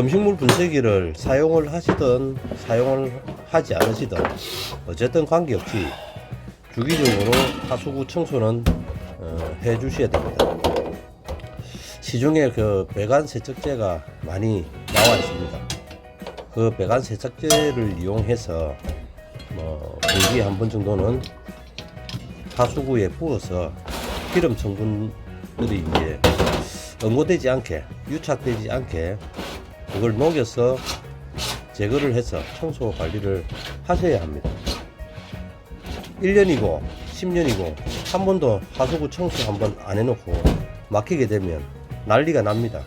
음식물 분쇄기를 사용을 하시든 사용을 하지 않으시든 어쨌든 관계없이 주기적으로 하수구 청소는 어, 해 주셔야 됩니다. 시중에 그 배관 세척제가 많이 나와 있습니다. 그 배관 세척제를 이용해서 뭐 분기에 한번 정도는 하수구에 부어서 기름 성분들이 이제 응고되지 않게 유착되지 않게 그걸 녹여서 제거를 해서 청소 관리를 하셔야 합니다. 1년이고 10년이고 한 번도 하수구 청소 한 번 안 해놓고 막히게 되면 난리가 납니다.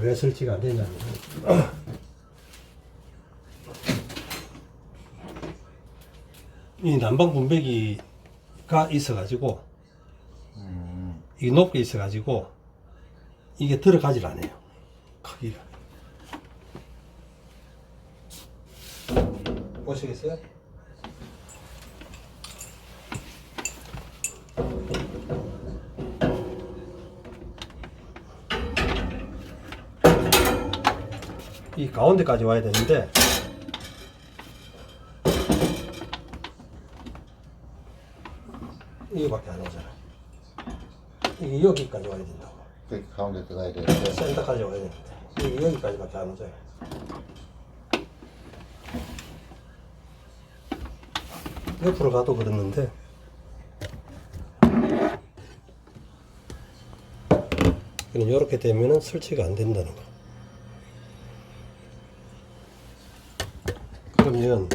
왜 설치가 안 되냐면 이 난방 분배기가 있어가지고 이게 높게 있어가지고 이게 들어가질 않아요 크기가 보시겠어요? 이 가운데까지 와야 되는데 이거밖에 안 오잖아. 이게 여기까지 와야 된다고. 그 가운데 들어가야 되는데 센터까지 와야 되는데 이게 여기까지밖에 안 오잖아. 옆으로 가도 그랬는데 이렇게 되면은 설치가 안 된다는 거. 그러면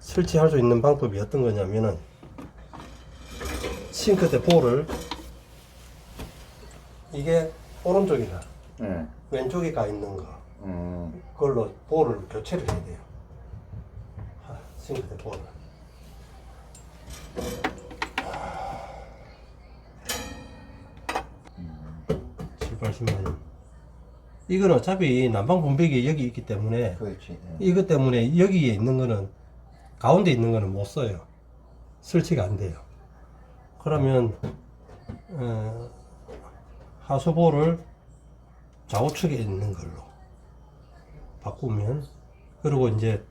설치할 수 있는 방법이 어떤 거냐면은 싱크대 볼을 이게 오른쪽이라 응. 왼쪽에 가 있는 거 음. 그걸로 볼을 교체를 해야 돼요. 하, 싱크대 볼을. 7, 80만 원. 이건 어차피 난방 분배기 여기 있기 때문에 그렇지 응. 이것 때문에 여기에 있는 거는 가운데 있는 거는 못 써요. 설치가 안 돼요. 그러면 어, 하수보를 좌우측에 있는 걸로 바꾸면 그리고 이제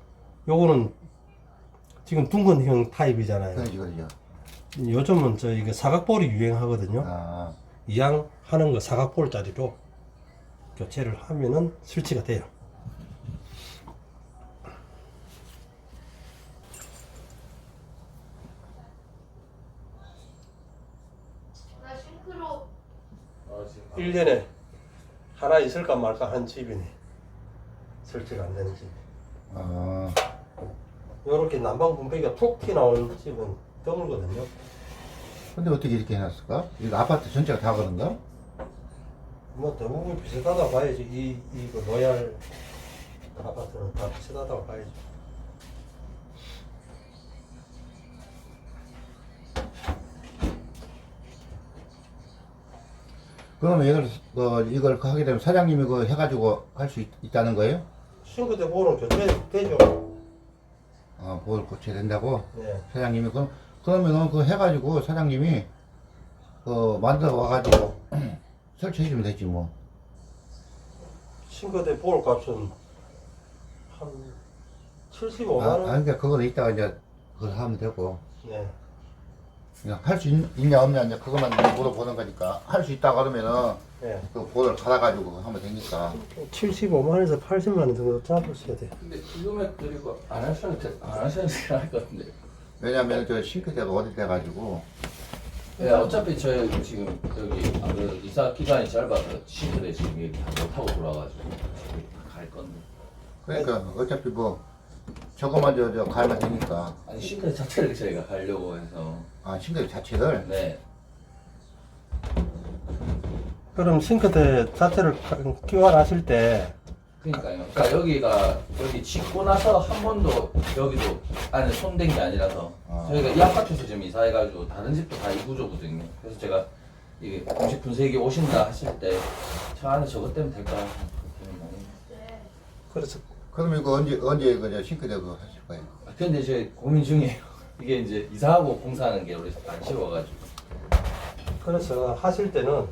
요거는 지금 둥근형 타입이잖아요. 그렇지 그렇죠 요즘은 저 이게 사각볼이 유행하거든요. 아 이양 하는 거 사각볼짜리로 교체를 하면은 설치가 돼요. 나 싱크로 1년에 하나 있을까 말까 한 집이네. 설치가 안 되는 집. 아, 요렇게 난방 분배기가 툭 튀어나오는 집은 드물거든요. 근데 어떻게 이렇게 해놨을까? 이거 아파트 전체가 다 그런가? 뭐 대부분 비슷하다고 봐야지. 이, 이거 로얄 아파트는 다 비슷하다고 봐야지. 그러면 이걸 그 이걸 하게 되면 사장님이 그 해가지고 할 수 있다는 거예요? 싱크대 볼은 교체되죠. 아, 뭘 고쳐야 된다고? 네. 사장님이 그럼 그러면은 그 해가지고 사장님이 그 만들어 와가지고 설치해주면 되지 뭐. 싱크대 볼 값은 한 75만 아, 원. 아, 그러니까 그거는 이따가 이제 그걸 하면 되고. 네. 그냥 할수 있냐 없냐 이제 그것만 물어보는 거니까 할 수 있다 그러면은 네. 그 볼을 갈아가지고 하면 되니까 75만 원에서 80만 원 정도 잡으셔야 돼요. 근데 이 금액 드리고 안 하셔도 돼, 안 하셔도 될것 같은데. 왜냐면 저 싱크대가 어디 돼가지고 예, 어차피 저희 지금 여기 아, 그 이사 기간이 짧아서 싱크대 지금 얘기 다 못하고 돌아가지고 지금 갈 건데. 그러니까 어차피 뭐 저거만 저, 저 갈면 되니까 아니 싱크대 자체를 저희가 가려고 해서. 아 싱크대 자체를 네. 그럼 싱크대 자체를 교환하실 때 그러니까요. 그러니까 여기가 여기 짓고 나서 한 번도 여기도 안에 손댄 게 아니라서 아. 저희가 이 아파트에서 지금 이사해가지고 다른 집도 다 이 구조거든요. 그래서 제가 이게 음식 분쇄기 오신다 하실 때 저 안에 저것 때문에 될까 그래서 그럼 이거 언제 언제 그저 싱크대 그거 하실 거예요? 아, 근데 저 고민 중이에요. 이게 이제 이사하고 공사하는 게 우리 안 쉬워가지고. 그래서 하실 때는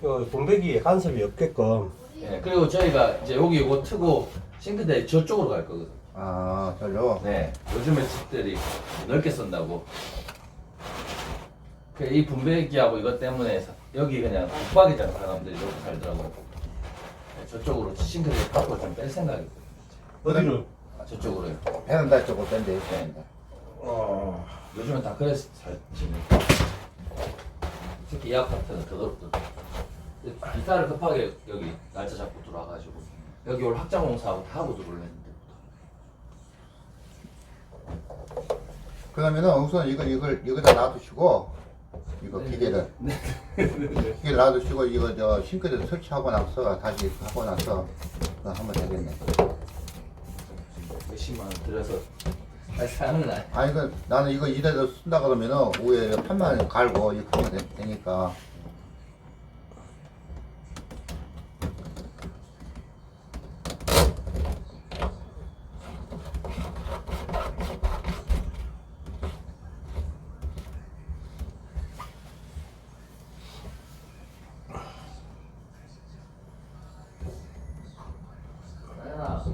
그 분배기에 간섭이 없게끔 예, 그리고 저희가 이제 여기 이거 트고 싱크대 저쪽으로 갈 거거든. 아 저요. 네, 요즘에 집들이 넓게 쓴다고. 그이 분배기하고 이것 때문에 사- 여기 그냥 북박이잖아 사람들이 이렇게 살더라고. 네, 저쪽으로 싱크대 밖으로 좀뺄 생각이고. 어디를 아, 저쪽으로요. 베란다 쪽으로 뺀데 있습니다. 어, 요즘은 다 그래서 살지. 특히 이 아파트는 더더욱더. 이사를 급하게 여기 날짜 잡고 들어와가지고 여기 올 확장 공사하고 다 하고 들어올랬는데. 그러면은 우선 이거 이걸 이거다 놔두시고 이거 기계를 기계를 놔두시고 이거 저 싱크대 설치하고 나서 다시 하고 나서 그거 하면 되겠네. 몇십만 원 들여서 사는 날. 아니 그 나는 이거 이대로 쓴다 그러면은 위에 판만 갈고 이렇게 하면 되, 되니까 나연아,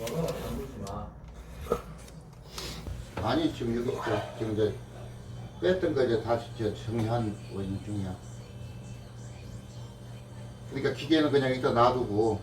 너는 건들지 마. 아니 지금 여기 저, 지금 이제 뺐던 거 이제 다시 저 정리한 거 있는 중이야. 그러니까 기계는 그냥 이따 놔두고